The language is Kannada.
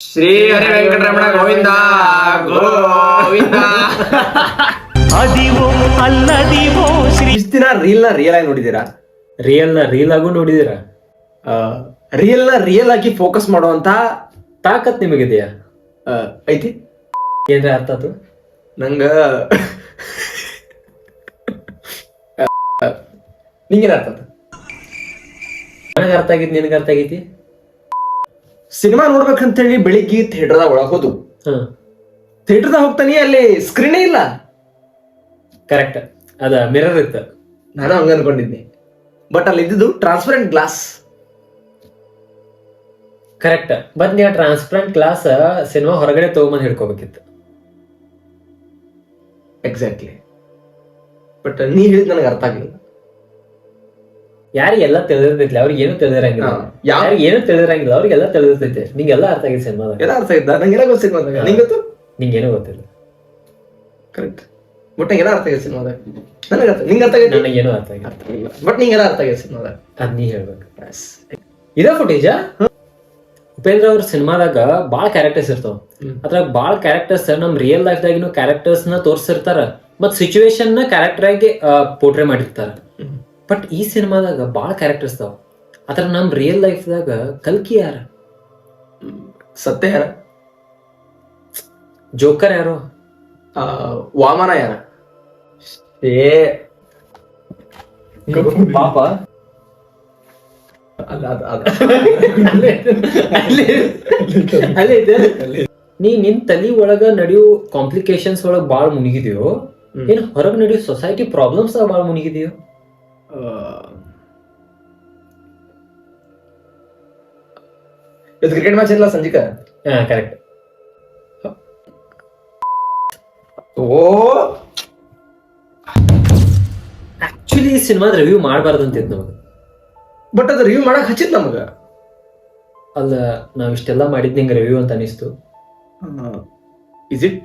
ಶ್ರೀ ಹರಿ ವೆಂಕಟರಮಣ ಗೋವಿಂದ ಗೋವಿಂದ. ಅದಿವೋ ಅಲ್ಲದಿವೋ ಶ್ರೀ ಇಷ್ಟ ದಿನ ರೀಲ್ನ ರಿಯಲ್ ಆಗಿ ನೋಡಿದೀರಾ ರಿಯಲ್ನ ರೀಲ್ ಆಗು ನೋಡಿದೀರಾ ರಿಯಲ್ನ ರಿಯಲ್ ಆಗಿ ಫೋಕಸ್ ಮಾಡುವಂತ ತಾಕತ್ ನಿಮಗಿದೆಯಾ? ಆ, ಐತಿ. ಏನ್ರ ಅರ್ಥ ಆತು? ನಂಗ ನಿಂಗೇನ ಅರ್ಥ ಅದು ನನಗೆ ಅರ್ಥ ಆಗೈತಿ ನಿನಗೆ ಅರ್ಥ ಆಗೈತಿ? ಸಿನಿಮಾ ನೋಡ್ಬೇಕಂತೇಳಿ ಬೆಳಿಗ್ಗೆ ಥಿಯೇಟರ್ದಾಗ ಒಳಗೆ ಹೋದು ಥಿಯೇಟರ್ ಥಿಯೇಟರ್ದಾಗ ಹೋಗ್ತಾನೆ ಅಲ್ಲಿ ಸ್ಕ್ರೀನೇ ಇಲ್ಲ. ಕರೆಕ್ಟ್ ಅದ ಮಿರರ್ ಇತ್ತು. ನಾನು ಹಂಗ ಅನ್ಕೊಂಡಿದ್ದೆ. ಬಟ್ ಅಲ್ಲಿ ಇದ್ದಿದ್ದು ಟ್ರಾನ್ಸ್ಪರೆಂಟ್ ಗ್ಲಾಸ್ ಕರೆಕ್ಟ್ ಬಟ್ ನೀವು ಟ್ರಾನ್ಸ್ಪರೆಂಟ್ ಗ್ಲಾಸ್ ಸಿನಿಮಾ ಹೊರಗಡೆ ತಗೊಂಬಂದು ಹಿಡ್ಕೋಬೇಕಿತ್ತು. ಎಕ್ಸಾಕ್ಟ್ಲಿ ಬಟ್ ನೀ ಹೇಳಿದ್ ನನಗೆ ಅರ್ಥ ಆಗಿಲ್ಲ ಯಾರಿಗೆಲ್ಲ ತಿಳಿದಿರ್ತೈತಿ ಅವ್ರಿಗೆ ಏನು ತಿಳಿದಿರಂಗಿಲ್ಲ. ಯಾರಿಗೆ ಏನು ತಿಳಿದಿರಂಗಿಲ್ಲ ಅವ್ರಿಗೆಲ್ಲ ತಿಳಿದಿರ್ತೈತಿ. ನಿಂಗೆಲ್ಲ ಅರ್ಥ ಆಗಿದೆ ಸಿನಿಮಾದಾಗ? ಎಲ್ಲ ಅರ್ಥ ಆಗಿದ್ದ ನಂಗೆ ಗೊತ್ತು ಸಿನಿಮಾದಾಗ. ನಿಂಗೆ ಗೊತ್ತು? ನಿಂಗೇನು ಗೊತ್ತಿಲ್ಲ. ಕರೆಕ್ಟ್ ಬಟ್ ನಂಗೆಲ್ಲ ಅರ್ಥ ಆಗಿದೆ ಸಿನಿಮಾದಾಗ. ನನಗೆ ಅರ್ಥ ನಿಂಗೆ ಅರ್ಥ ಆಗೈತಿ ನನಗೇನು ಅರ್ಥ ಆಗಿಲ್ಲ. ಬಟ್ ನಿಂಗೆಲ್ಲ ಅರ್ಥ ಆಗಿದೆ ಸಿನಿಮಾದಾಗ. ಅದ್ ನೀ ಹೇಳ್ಬೇಕು. ಇದ ಫುಟೇಜ ಉಪೇಂದ್ರ ಅವ್ರ ಸಿನಿಮಾದಾಗ ಭಾಳ ಕ್ಯಾರೆಕ್ಟರ್ಸ್ ಇರ್ತಾವ. ಅದ್ರಾಗ ಬಾಳ ಕ್ಯಾರೆಕ್ಟರ್ಸ್ ನಮ್ ರಿಯಲ್ ಲೈಫ್ ದಾಗಿನೂ ಕ್ಯಾರೆಕ್ಟರ್ಸ್ನ ತೋರ್ಸಿರ್ತಾರ. ಮತ್ ಸಿಚುವೇಶನ್ನ ಕ್ಯಾರೆಕ್ಟರ್ ಆಗಿ ಪೋರ್ಟ್ರೇ ಮಾಡಿರ್ತಾರ. ಬಟ್ ಈ ಸಿನಿಮಾದಾಗ ಭಾಳ ಕ್ಯಾರೆಕ್ಟರ್ಸ್ ಅದಾವ. ಅದ್ರ ನಮ್ ರಿಯಲ್ ಲೈಫ್ ದಾಗ ಕಲ್ಕಿ ಯಾರ? ಸತ್ಯ ಯಾರ? ಜೋಕರ್ ಯಾರು? ವಾಮನ ಯಾರ? ಏ. ಪಾಪ. ಅಲ್ಲ ಅದ ಅದ. ಅಲ್ಲೇ ಇದೆ. ನೀ ನಿನ್ ತಲಿ ಒಳಗ ನಡೆಯೋ ಕಾಂಪ್ಲಿಕೇಶನ್ಸ್ ಒಳಗ ಬಾಳ್ ಮುನಿಗಿದೆಯೋ? ಏನ್ ಹೊರಗ್ ನಡೆಯೋ ಸೊಸೈಟಿ ಪ್ರಾಬ್ಲಮ್ಸ್ ಬಾಳ್ ಮುನಿಗಿದೆಯೋ? ಇದು ಕ್ರಿಕೆಟ್ ಮ್ಯಾಚ್ ಇಲ್ಲ ಸಂಜಿಕ? ಹಾ ಕರೆಕ್ಟ್ ಓ! ಆಕ್ಚುಲಿ ಈ ಸಿನಿಮಾದ ರಿವ್ಯೂ ಮಾಡಬಾರ್ದು ಅಂತಿದ್ ನಮಗೆ. ಬಟ್ ಅದು ರಿವ್ಯೂ ಮಾಡಕ್ ಹಚ್ಚಿದ್ ನಮಗ. ಅಲ್ಲ ನಾವ್ ಇಷ್ಟೆಲ್ಲ ಮಾಡಿದ್ ನಿಂಗೆ ರಿವ್ಯೂ ಅಂತ ಅನಿಸ್ತು? Is it